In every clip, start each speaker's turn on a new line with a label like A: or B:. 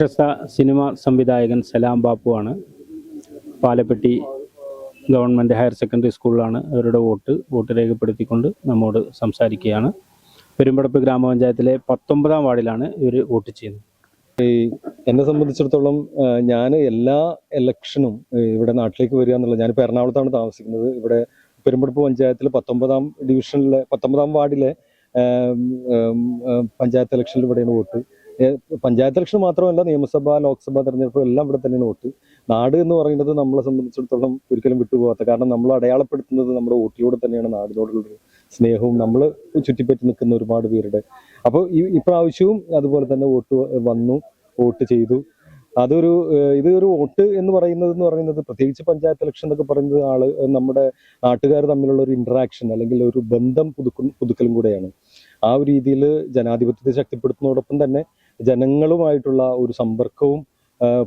A: പ്രശസ്ത സിനിമ സംവിധായകൻ സലാം ബാപ്പുവാണ് പാലപ്പെട്ടി ഗവൺമെന്റ് ഹയർ സെക്കൻഡറി സ്കൂളിലാണ് അവരുടെ വോട്ട് വോട്ട് രേഖപ്പെടുത്തിക്കൊണ്ട് നമ്മോട് സംസാരിക്കുകയാണ്. പെരുമ്പടപ്പ് ഗ്രാമപഞ്ചായത്തിലെ പത്തൊമ്പതാം വാർഡിലാണ് ഇവർ വോട്ട് ചെയ്യുന്നത്.
B: എന്നെ സംബന്ധിച്ചിടത്തോളം ഞാൻ എല്ലാ ഇലക്ഷനും ഇവിടെ നാട്ടിലേക്ക് വരിക എന്നുള്ളത് ഞാനിപ്പോൾ എറണാകുളത്താണ് താമസിക്കുന്നത്. ഇവിടെ പെരുമ്പടപ്പ് പഞ്ചായത്തിൽ പത്തൊമ്പതാം ഡിവിഷനിലെ പത്തൊമ്പതാം വാർഡിലെ പഞ്ചായത്ത് ഇലക്ഷനിൽ ഇവിടെയാണ് വോട്ട്. പഞ്ചായത്ത് ഇലക്ഷൻ മാത്രമല്ല നിയമസഭ ലോക്സഭ തെരഞ്ഞെടുപ്പ് എല്ലാം ഇവിടെ തന്നെയാണ് വോട്ട്. നാട് എന്ന് പറയുന്നത് നമ്മളെ സംബന്ധിച്ചിടത്തോളം ഒരിക്കലും വിട്ടുപോകാത്ത കാരണം നമ്മൾ അടയാളപ്പെടുത്തുന്നത് നമ്മുടെ വോട്ടിലൂടെ തന്നെയാണ് നാടിനോടുള്ളൊരു സ്നേഹവും. നമ്മൾ ചുറ്റിപ്പറ്റി നിൽക്കുന്ന ഒരുപാട് പേരുടെ. അപ്പോൾ ഈ ഇപ്രാവശ്യവും അതുപോലെ തന്നെ വോട്ട് വന്നു വോട്ട് ചെയ്തു. അതൊരു ഇത് ഒരു വോട്ട് എന്ന് പറയുന്നത് എന്ന് പറയുന്നത് പ്രത്യേകിച്ച് പഞ്ചായത്ത് ഇലക്ഷൻ എന്നൊക്കെ പറയുന്നത് ആൾ നമ്മുടെ നാട്ടുകാർ തമ്മിലുള്ള ഒരു ഇന്ററാക്ഷൻ അല്ലെങ്കിൽ ഒരു ബന്ധം പുതുക്കും പുതുക്കലും കൂടെയാണ്. ആ ഒരു രീതിയിൽ ജനാധിപത്യത്തെ ശക്തിപ്പെടുത്തുന്നതോടൊപ്പം തന്നെ ജനങ്ങളുമായിട്ടുള്ള ഒരു സമ്പർക്കവും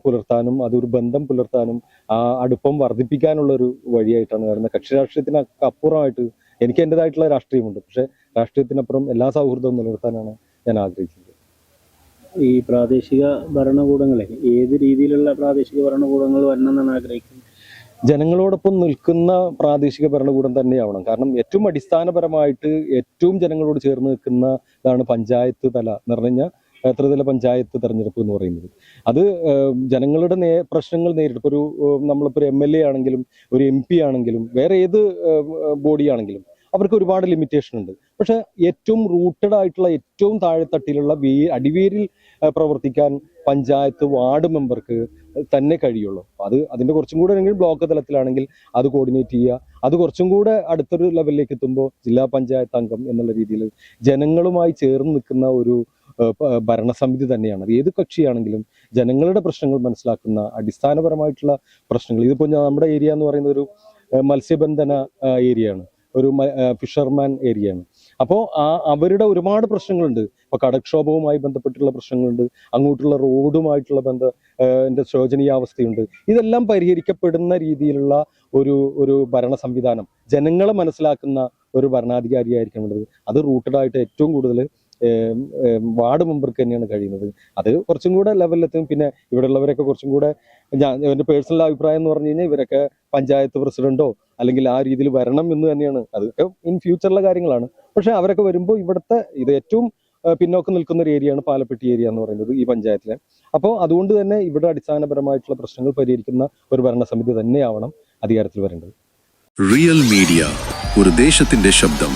B: പുലർത്താനും അതൊരു ബന്ധം പുലർത്താനും ആ അടുപ്പം വർദ്ധിപ്പിക്കാനുള്ള ഒരു വഴിയായിട്ടാണ് കാരണം കക്ഷി രാഷ്ട്രീയത്തിന് അപ്പുറമായിട്ട് എനിക്ക് എന്റെതായിട്ടുള്ള രാഷ്ട്രീയമുണ്ട്. പക്ഷേ രാഷ്ട്രീയത്തിനപ്പുറം എല്ലാ സൗഹൃദവും നിലനിർത്താനാണ് ഞാൻ ആഗ്രഹിക്കുന്നത്.
A: ഈ പ്രാദേശിക ഭരണകൂടങ്ങളെ ഏത് രീതിയിലുള്ള പ്രാദേശിക ഭരണകൂടങ്ങൾ വരണം എന്നാണ് ആഗ്രഹിക്കുന്നത്?
B: ജനങ്ങളോടൊപ്പം നിൽക്കുന്ന പ്രാദേശിക ഭരണകൂടം തന്നെയാവണം. കാരണം ഏറ്റവും അടിസ്ഥാനപരമായിട്ട് ഏറ്റവും ജനങ്ങളോട് ചേർന്ന് നിൽക്കുന്നതാണ് പഞ്ചായത്ത് തല എന്ന് പറഞ്ഞു കഴിഞ്ഞാൽ ത്രിതല പഞ്ചായത്ത് തെരഞ്ഞെടുപ്പ് എന്ന് പറയുന്നത്. അത് ജനങ്ങളുടെ നേ പ്രശ്നങ്ങൾ നേരിട്ട് ഒരു നമ്മളിപ്പോൾ ഒരു എം എൽ എ ആണെങ്കിലും ഒരു എം പി ആണെങ്കിലും വേറെ ഏത് ബോഡി ആണെങ്കിലും അവർക്ക് ഒരുപാട് ലിമിറ്റേഷൻ ഉണ്ട്. പക്ഷെ ഏറ്റവും റൂട്ടഡ് ആയിട്ടുള്ള ഏറ്റവും താഴെത്തട്ടിലുള്ള വേ അടിവേരിൽ പ്രവർത്തിക്കാൻ പഞ്ചായത്ത് വാർഡ് മെമ്പർക്ക് തന്നെ കഴിയുള്ളൂ. അത് അതിന്റെ കുറച്ചും കൂടെ ആണെങ്കിൽ ബ്ലോക്ക് തലത്തിലാണെങ്കിൽ അത് കോർഡിനേറ്റ് ചെയ്യുക. അത് കുറച്ചും കൂടെ അടുത്തൊരു ലെവലിലേക്ക് എത്തുമ്പോൾ ജില്ലാ പഞ്ചായത്ത് അംഗം എന്നുള്ള രീതിയിൽ ജനങ്ങളുമായി ചേർന്ന് നിൽക്കുന്ന ഒരു ഭരണസമിതി തന്നെയാണ്. ഏത് കക്ഷിയാണെങ്കിലും ജനങ്ങളുടെ പ്രശ്നങ്ങൾ മനസ്സിലാക്കുന്ന അടിസ്ഥാനപരമായിട്ടുള്ള പ്രശ്നങ്ങൾ. ഇതിപ്പോൾ നമ്മുടെ ഏരിയ എന്ന് പറയുന്ന ഒരു മത്സ്യബന്ധന ഏരിയയാണ്. ഒരു ഫിഷർമാൻ ഏരിയയാണ്. അപ്പോൾ ആ അവരുടെ ഒരുപാട് പ്രശ്നങ്ങളുണ്ട്. ഇപ്പോൾ കടക്ഷോഭവുമായി ബന്ധപ്പെട്ടുള്ള പ്രശ്നങ്ങളുണ്ട്. അങ്ങോട്ടുള്ള റോഡുമായിട്ടുള്ള ബന്ധ എന്റെ ശോചനീയാവസ്ഥയുണ്ട്. ഇതെല്ലാം പരിഹരിക്കപ്പെടുന്ന രീതിയിലുള്ള ഒരു ഒരു ഭരണ സംവിധാനം ജനങ്ങളെ മനസ്സിലാക്കുന്ന ഒരു ഭരണാധികാരിയായിരിക്കേണ്ടത് അത് റൂട്ടഡ് ആയിട്ട് ഏറ്റവും കൂടുതൽ വാർഡ് മെമ്പർക്ക് തന്നെയാണ് കഴിയുന്നത്. അത് കുറച്ചും കൂടെ ലെവലിലെത്തും. പിന്നെ ഇവിടെ ഉള്ളവരൊക്കെ കുറച്ചും കൂടെ ഞാൻ എന്റെ പേഴ്സണൽ അഭിപ്രായം എന്ന് പറഞ്ഞു കഴിഞ്ഞാൽ ഇവരൊക്കെ പഞ്ചായത്ത് പ്രസിഡന്റോ അല്ലെങ്കിൽ ആ രീതിയിൽ വരണം എന്ന് തന്നെയാണ്. അതൊക്കെ ഇൻ ഫ്യൂച്ചറിലെ കാര്യങ്ങളാണ്. പക്ഷേ അവരൊക്കെ വരുമ്പോൾ ഇവിടുത്തെ ഇത് ഏറ്റവും പിന്നോക്കം നിൽക്കുന്ന ഒരു ഏരിയയാണ് പാലപ്പെട്ടി ഏരിയ എന്ന് പറയുന്നത് ഈ പഞ്ചായത്തിലെ. അപ്പോൾ അതുകൊണ്ട് തന്നെ ഇവിടെ അടിസ്ഥാനപരമായിട്ടുള്ള പ്രശ്നങ്ങൾ പരിഹരിക്കുന്ന ഒരു ഭരണസമിതി തന്നെയാവണം അധികാരത്തിൽ വരേണ്ടത്.
C: റിയൽ മീഡിയ ഒരു ദേശത്തിന്റെ ശബ്ദം.